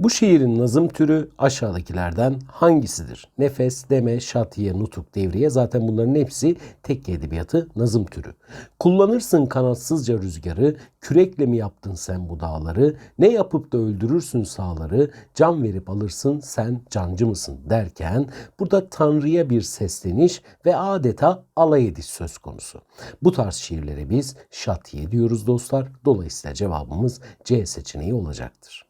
Bu şiirin nazım türü aşağıdakilerden hangisidir? Nefes, deme, şatiye, nutuk, devriye zaten bunların hepsi tekke edebiyatı nazım türü. Kullanırsın kanatsızca rüzgarı, kürekle mi yaptın sen bu dağları? Ne yapıp da öldürürsün sağları, can verip alırsın sen cancı mısın derken burada Tanrı'ya bir sesleniş ve adeta alay ediş söz konusu. Bu tarz şiirlere biz şatiye diyoruz dostlar. Dolayısıyla cevabımız C seçeneği olacaktır.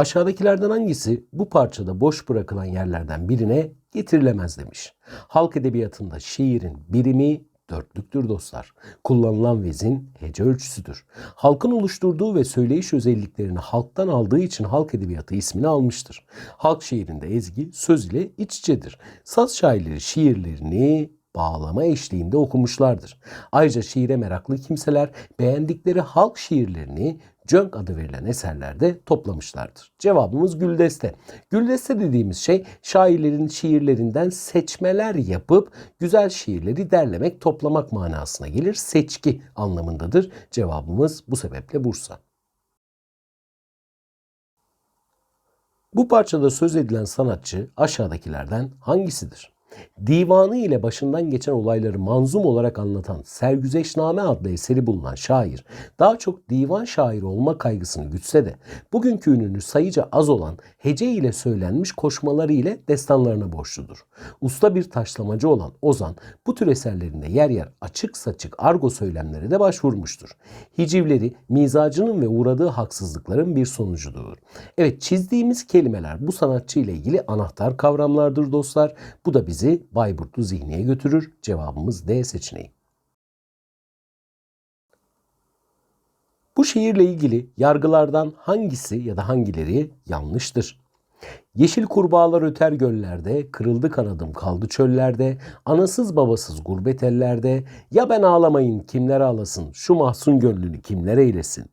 Aşağıdakilerden hangisi bu parçada boş bırakılan yerlerden birine getirilemez demiş. Halk edebiyatında şiirin birimi dörtlüktür dostlar. Kullanılan vezin hece ölçüsüdür. Halkın oluşturduğu ve söyleyiş özelliklerini halktan aldığı için halk edebiyatı ismini almıştır. Halk şiirinde ezgi söz ile iç içedir. Saz şairleri şiirlerini bağlama eşliğinde okumuşlardır. Ayrıca şiire meraklı kimseler beğendikleri halk şiirlerini Cönk adı verilen eserlerde toplamışlardır. Cevabımız Güldeste. Güldeste dediğimiz şey şairlerin şiirlerinden seçmeler yapıp güzel şiirleri derlemek, toplamak manasına gelir. Seçki anlamındadır. Cevabımız bu sebeple Bursa. Bu parçada söz edilen sanatçı aşağıdakilerden hangisidir? Divanı ile başından geçen olayları manzum olarak anlatan Sergüzeşname adlı eseri bulunan şair daha çok divan şairi olma kaygısını gütse de bugünkü ününü sayıca az olan hece ile söylenmiş koşmaları ile destanlarına borçludur. Usta bir taşlamacı olan Ozan bu tür eserlerinde yer yer açık saçık argo söylemlere de başvurmuştur. Hicivleri mizacının ve uğradığı haksızlıkların bir sonucudur. Evet çizdiğimiz kelimeler bu sanatçı ile ilgili anahtar kavramlardır dostlar. Bu da bizi Bayburtlu zihniye götürür. Cevabımız D seçeneği. Bu şiirle ilgili yargılardan hangisi ya da hangileri yanlıştır? Yeşil kurbağalar öter göllerde, kırıldı kanadım kaldı çöllerde, anasız babasız gurbet ellerde, ya ben ağlamayın kimler ağlasın, şu mahzun gönlünü kimler eylesin.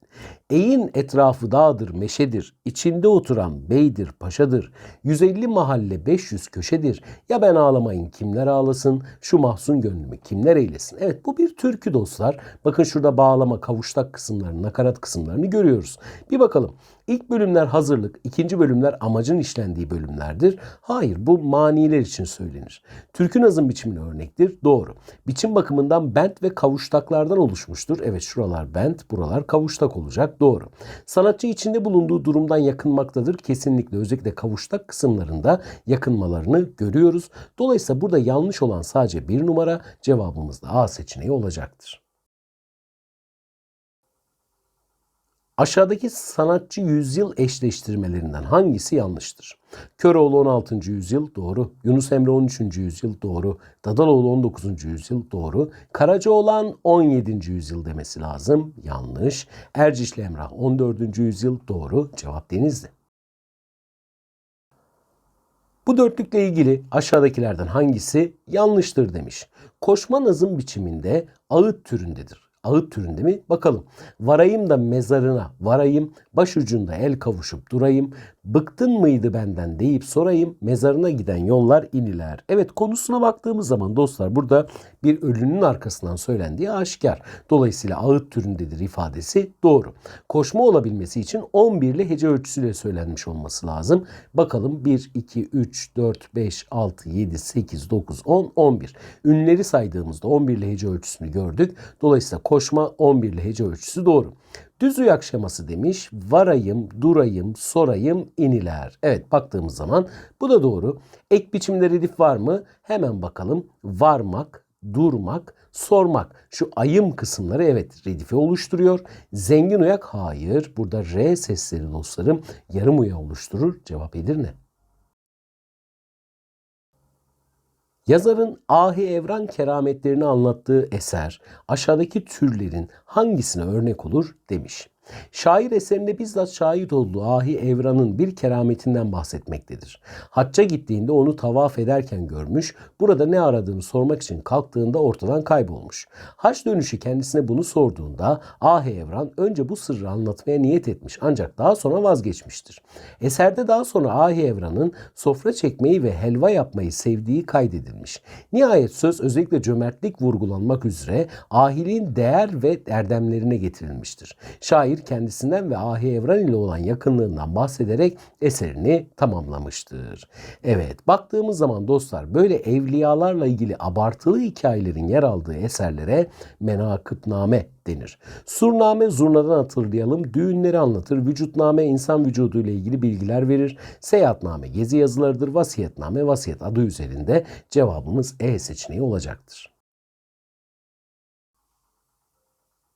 Eğin etrafı dağdır, meşedir, içinde oturan beydir, paşadır, 150 mahalle 500 köşedir, ya ben ağlamayın kimler ağlasın, şu mahzun gönlümü kimler eylesin. Evet bu bir türkü dostlar. Bakın şurada bağlama, kavuştak kısımlarını, nakarat kısımlarını görüyoruz. Bir bakalım. İlk bölümler hazırlık, ikinci bölümler amacın işlendiği bölümlerdir. Hayır, bu maniler için söylenir. Türkü nazım biçimine örnektir. Doğru. Biçim bakımından bent ve kavuştaklardan oluşmuştur. Evet şuralar bent, buralar kavuştak olacak. Doğru. Sanatçı içinde bulunduğu durumdan yakınmaktadır. Kesinlikle özellikle kavuştak kısımlarında yakınmalarını görüyoruz. Dolayısıyla burada yanlış olan sadece bir numara cevabımız da A seçeneği olacaktır. Aşağıdaki sanatçı yüzyıl eşleştirmelerinden hangisi yanlıştır? Köroğlu 16. yüzyıl doğru. Yunus Emre 13. yüzyıl doğru. Dadaloğlu 19. yüzyıl doğru. Karacaoğlan 17. yüzyıl demesi lazım. Yanlış. Ercişli Emrah 14. yüzyıl doğru. Cevap Denizli. Bu dörtlükle ilgili aşağıdakilerden hangisi yanlıştır demiş. Koşma nazım biçiminde ağıt türündedir ağıt türünde mi? Bakalım. Varayım da mezarına varayım, başucunda el kavuşup durayım, bıktın mıydı benden deyip sorayım, mezarına giden yollar iniler. Evet konusuna baktığımız zaman dostlar burada bir ölünün arkasından söylendiği aşikar. Dolayısıyla ağıt türündedir ifadesi doğru. Koşma olabilmesi için 11'li hece ölçüsüyle söylenmiş olması lazım. Bakalım 1, 2, 3, 4, 5, 6, 7, 8, 9, 10, 11. Ünleri saydığımızda 11'li hece ölçüsünü gördük. Dolayısıyla koşma 11'li hece ölçüsü doğru. Düz uyak şeması demiş. Varayım, durayım, sorayım, iniler. Evet baktığımız zaman bu da doğru. Ek biçimde redif var mı? Hemen bakalım. Varmak, durmak, sormak. Şu ayım kısımları evet redifi oluşturuyor. Zengin uyak hayır. Burada R sesleri dostlarım yarım uya oluşturur. Cevap Edirne. Yazarın ahi evran kerametlerini anlattığı eser aşağıdaki türlerin hangisine örnek olur demiş. Şair eserinde bizzat şahit olduğu ahi evranın bir kerametinden bahsetmektedir. Hacca gittiğinde onu tavaf ederken görmüş, burada ne aradığını sormak için kalktığında ortadan kaybolmuş. Hac dönüşü kendisine bunu sorduğunda ahi evran önce bu sırrı anlatmaya niyet etmiş ancak daha sonra vazgeçmiştir. Eserde daha sonra ahi evranın sofra çekmeyi ve helva yapmayı sevdiği kaydedilmiş. Nihayet söz özellikle cömertlik vurgulanmak üzere ahiliğin değer ve erdemlerine getirilmiştir. Şair şair kendisinden ve Ahi Evran ile olan yakınlığından bahsederek eserini tamamlamıştır. Evet baktığımız zaman dostlar böyle evliyalarla ilgili abartılı hikayelerin yer aldığı eserlere menakıbname denir. Surname zurnadan hatırlayalım. Düğünleri anlatır. Vücutname insan vücudu ile ilgili bilgiler verir. Seyahatname gezi yazılarıdır. Vasiyetname vasiyet adı üzerinde cevabımız E seçeneği olacaktır.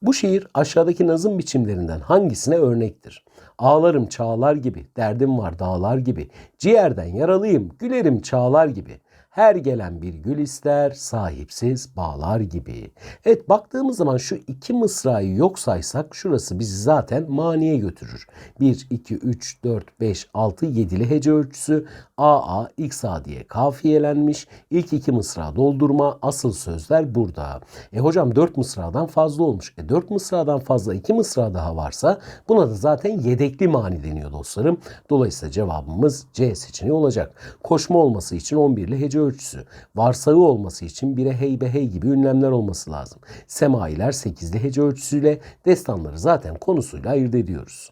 Bu şiir aşağıdaki nazım biçimlerinden hangisine örnektir? Ağlarım çağlar gibi, derdim var dağlar gibi, ciğerden yaralıyım, gülerim çağlar gibi. Her gelen bir gül ister, sahipsiz bağlar gibi. Evet baktığımız zaman şu iki mısrayı yok saysak şurası bizi zaten maniye götürür. 1, 2, 3, 4, 5, 6, 7'li hece ölçüsü AA, XA diye kafiyelenmiş. İlk iki mısra doldurma, asıl sözler burada. E hocam 4 mısradan fazla olmuş. E 4 mısradan fazla 2 mısra daha varsa buna da zaten yedekli mani deniyor dostlarım. Dolayısıyla cevabımız C seçeneği olacak. Koşma olması için 11'li hece ölçüsü. Varsağı olması için 1'e hey be hey gibi ünlemler olması lazım. Semailer 8'li hece ölçüsüyle destanları zaten konusuyla ayırt ediyoruz.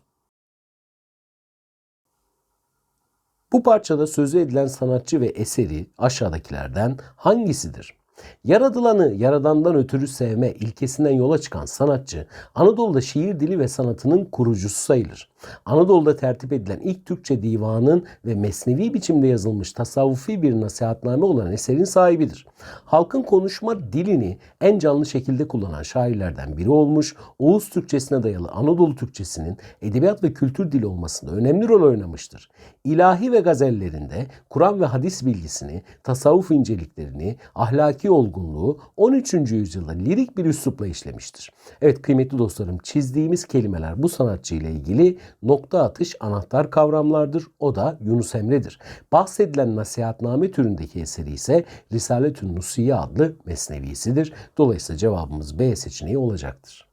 Bu parçada sözü edilen sanatçı ve eseri aşağıdakilerden hangisidir? Yaradılanı yaradandan ötürü sevme ilkesinden yola çıkan sanatçı Anadolu'da şiir dili ve sanatının kurucusu sayılır. Anadolu'da tertip edilen ilk Türkçe divanın ve mesnevi biçimde yazılmış tasavvufi bir nasihatname olan eserin sahibidir. Halkın konuşma dilini en canlı şekilde kullanan şairlerden biri olmuş, Oğuz Türkçesine dayalı Anadolu Türkçesinin edebiyat ve kültür dili olmasında önemli rol oynamıştır. İlahi ve gazellerinde Kur'an ve hadis bilgisini, tasavvuf inceliklerini, ahlaki olgunluğu 13. yüzyılda lirik bir üslupla işlemiştir. Evet kıymetli dostlarım çizdiğimiz kelimeler bu sanatçı ile ilgili nokta atış anahtar kavramlardır. O da Yunus Emre'dir. Bahsedilen nasihatname türündeki eseri ise Risaletün Nusiye adlı mesnevisidir. Dolayısıyla cevabımız B seçeneği olacaktır.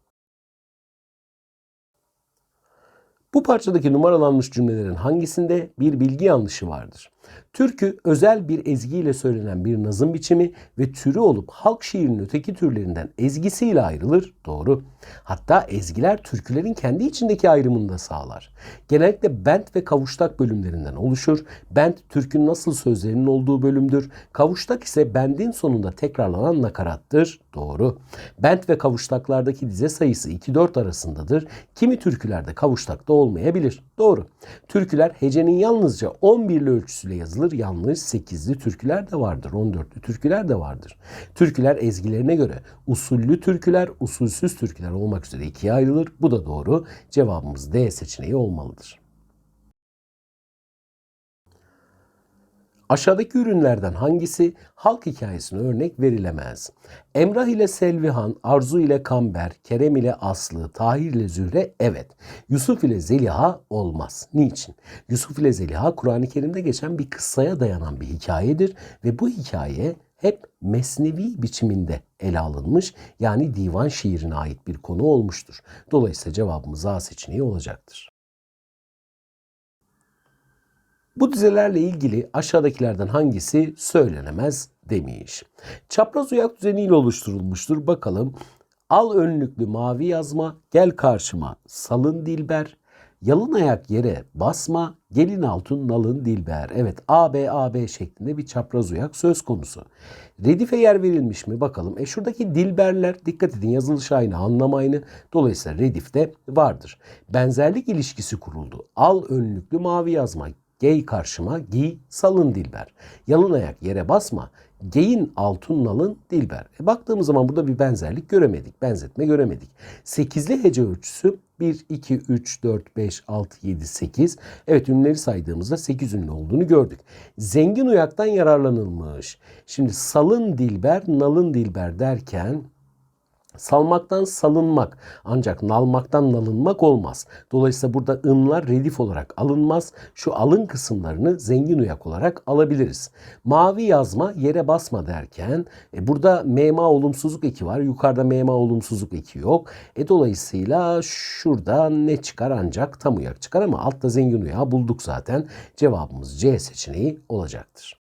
Bu parçadaki numaralanmış cümlelerin hangisinde bir bilgi yanlışı vardır? Türkü özel bir ezgiyle söylenen bir nazım biçimi ve türü olup halk şiirinin öteki türlerinden ezgisiyle ayrılır. Doğru. Hatta ezgiler türkülerin kendi içindeki ayrımını da sağlar. Genellikle bent ve kavuştak bölümlerinden oluşur. Bent türkünün nasıl sözlerinin olduğu bölümdür. Kavuştak ise bendin sonunda tekrarlanan nakarattır. Doğru. Bent ve kavuştaklardaki dize sayısı 2-4 arasındadır. Kimi türkülerde kavuştakta olmayabilir. Doğru. Türküler hecenin yalnızca 11'li ölçüsüyle yazılır. Yanlış 8'li türküler de vardır. 14'lü türküler de vardır. Türküler ezgilerine göre usullü türküler, usulsüz türküler olmak üzere ikiye ayrılır. Bu da doğru. Cevabımız D seçeneği olmalıdır. Aşağıdaki ürünlerden hangisi halk hikayesine örnek verilemez? Emrah ile Selvihan, Arzu ile Kamber, Kerem ile Aslı, Tahir ile Zühre evet. Yusuf ile Zeliha olmaz. Niçin? Yusuf ile Zeliha Kur'an-ı Kerim'de geçen bir kıssaya dayanan bir hikayedir ve bu hikaye hep mesnevi biçiminde ele alınmış yani divan şiirine ait bir konu olmuştur. Dolayısıyla cevabımız A seçeneği olacaktır. Bu dizelerle ilgili aşağıdakilerden hangisi söylenemez demiş. Çapraz uyak düzeniyle oluşturulmuştur. Bakalım. Al önlüklü mavi yazma, gel karşıma salın dilber, yalın ayak yere basma, gelin altın nalın dilber. Evet AB AB şeklinde bir çapraz uyak söz konusu. Redife yer verilmiş mi bakalım. E şuradaki dilberler dikkat edin yazılış aynı anlam aynı. Dolayısıyla redifte vardır. Benzerlik ilişkisi kuruldu. Al önlüklü mavi yazma, Gey karşıma, giy, salın dilber. Yalın ayak yere basma, geyin altın nalın dilber. E baktığımız zaman burada bir benzerlik göremedik, benzetme göremedik. Sekizli hece ölçüsü 1, 2, 3, 4, 5, 6, 7, 8. Evet ünleri saydığımızda 8 ünlü olduğunu gördük. Zengin uyaktan yararlanılmış. Şimdi salın dilber, nalın dilber derken Salmaktan salınmak ancak nalmaktan nalınmak olmaz. Dolayısıyla burada ınlar redif olarak alınmaz. Şu alın kısımlarını zengin uyak olarak alabiliriz. Mavi yazma yere basma derken e, burada mema olumsuzluk eki var. Yukarıda mema olumsuzluk eki yok. E, dolayısıyla şurada ne çıkar ancak tam uyak çıkar ama altta zengin uyağı bulduk zaten. Cevabımız C seçeneği olacaktır.